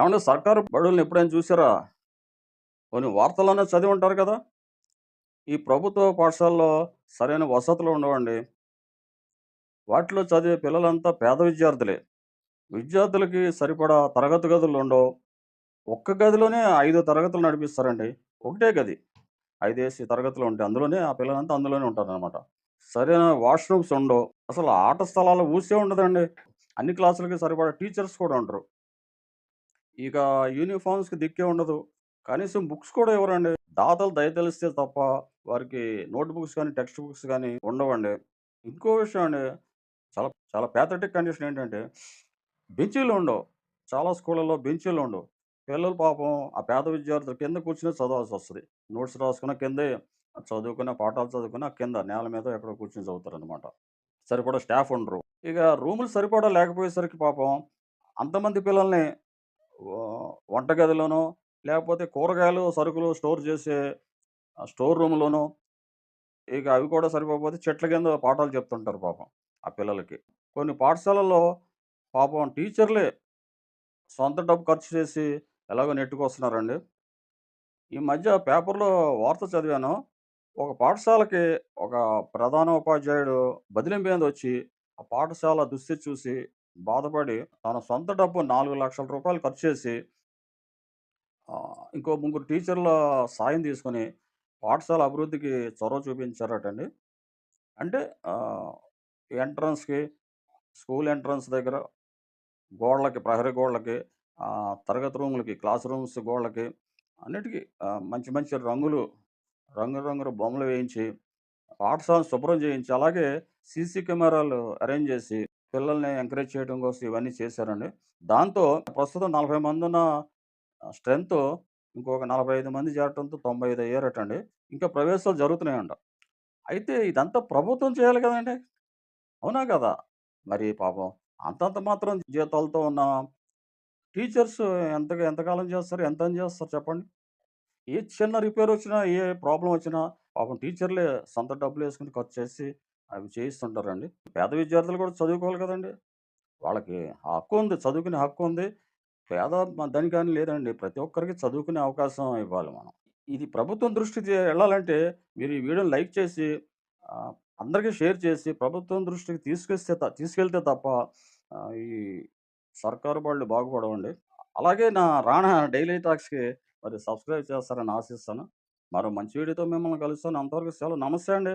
ఏమంటే సర్కారు బడులను ఎప్పుడైనా చూసారా? కొన్ని వార్తల్లోనే చదివి ఉంటారు కదా? ఈ ప్రభుత్వ పాఠశాలలో సరైన వసతులు ఉండవండి. వాటిలో చదివే పిల్లలంతా పేద విద్యార్థులే. విద్యార్థులకి సరిపడా తరగతి గదులు ఉండవు. ఒక్క గదిలోనే ఐదు తరగతులు నడిపిస్తారండి. ఒకటే గది. ఐదేసి తరగతులు ఉంటాయి అందులోనే ఆ పిల్లలంతా అందులోనే ఉంటారనమాట సరైన వాష్రూమ్స్ ఉండవు. అసలు ఆట స్థలాలు ఊసే ఉండదండి. అన్ని క్లాసులకి సరిపడా టీచర్స్ కూడా ఉండరు. ఇక యూనిఫామ్స్కి దిక్కే ఉండదు. కనీసం బుక్స్ కూడా ఇవ్వరండి దాతలు దయ తెలిస్తే తప్ప వారికి నోట్ బుక్స్ కానీ టెక్స్ట్ బుక్స్ కానీ ఉండవండి. ఇంకో విషయం అండి చాలా చాలా ప్యాథటిక్ కండిషన్ ఏంటంటే బెంచీలు ఉండవు. చాలా స్కూళ్ళల్లో బెంచీలు ఉండవు. పిల్లలు పాపం ఆ పేద విద్యార్థులు కింద కూర్చుని చదవాల్సి వస్తుంది. నోట్స్ రాసుకున్న కిందే చదువుకున్న పాఠాలు చదువుకున్న కింద నేల మీద ఎక్కడ కూర్చుని చదువుతారు అనమాట సరిపడా స్టాఫ్ ఉండరు. ఇక రూములు సరిపడా లేకపోయేసరికి పాపం అంతమంది పిల్లల్ని వంటగదిలోనో లేకపోతే కూరగాయలు సరుకులు స్టోర్ చేసే స్టోర్ రూమ్లోనో ఇక అవి కూడా సరిపోకపోతే చెట్ల కింద పాఠాలు చెప్తుంటారు పాపం ఆ పిల్లలకి. కొన్ని పాఠశాలల్లో పాపం టీచర్లే సొంత డబ్బు ఖర్చు చేసి ఎలాగో నెట్టుకొస్తున్నారండి. ఈ మధ్య పేపర్లో వార్త చదివాను. ఒక పాఠశాలకి ఒక ప్రధాన ఉపాధ్యాయుడు బదిలింపేందు వచ్చి ఆ పాఠశాల దుస్థితి చూసి బాధపడి తన సొంత డబ్బు నాలుగు లక్షల రూపాయలు ఖర్చు చేసి ఇంకో ముగ్గురు టీచర్ల సాయం తీసుకొని పాఠశాల అభివృద్ధికి చొరవ చూపించారటండి. అంటే ఎంట్రన్స్కి స్కూల్ ఎంట్రన్స్ దగ్గర గోడలకి ప్రహరీ గోడలకి తరగతి రూములకి క్లాస్ రూమ్స్ గోడలకి అన్నిటికీ మంచి మంచి రంగులు రంగు రంగుల బొమ్మలు వేయించి పాఠశాలను శుభ్రం చేయించి అలాగే సీసీ కెమెరాలు అరేంజ్ చేసి పిల్లల్ని ఎంకరేజ్ చేయడం కోసం ఇవన్నీ చేశారండి. దాంతో ప్రస్తుతం నలభై మంది ఉన్న స్ట్రెంత్ ఇంకొక నలభై ఐదు మంది చేరటంతో తొంభై ఐదు అయ్యారటండి. ఇంకా ప్రవేశాలు జరుగుతున్నాయంట. అయితే ఇదంతా ప్రభుత్వం చేయాలి కదండి. అవునా కదా? మరి పాపం అంతంత మాత్రం జీతాలతో ఉన్న టీచర్స్ ఎంత ఎంతకాలం చేస్తారు ఎంత అని చేస్తారు చెప్పండి. ఏ చిన్న రిపేర్ వచ్చినా ఏ ప్రాబ్లం వచ్చినా పాపం టీచర్లే సొంత డబ్బులు వేసుకుని ఖర్చు చేసి అవి చేయిస్తుంటారండి. పేద విద్యార్థులు కూడా చదువుకోవాలి కదండి. వాళ్ళకి హక్కు ఉంది చదువుకునే హక్కు ఉంది. పేద దాని ధనికాని లేదండి. ప్రతి ఒక్కరికి చదువుకునే అవకాశం ఇవ్వాలి మనం. ఇది ప్రభుత్వం దృష్టికి వెళ్ళాలంటే మీరు ఈ వీడియోని లైక్ చేసి అందరికీ షేర్ చేసి ప్రభుత్వం దృష్టికి తీసుకొస్తే తీసుకెళ్తే తప్ప ఈ సర్కారు వాళ్ళు బాగుపడవండి అలాగే నా రాణా డైలీ టాక్స్కి మరి సబ్స్క్రైబ్ చేస్తారని ఆశిస్తాను. మరో మంచి వీడియోతో మిమ్మల్ని కలుస్తాను. అంతవరకు సెలవు. నమస్తే అండి.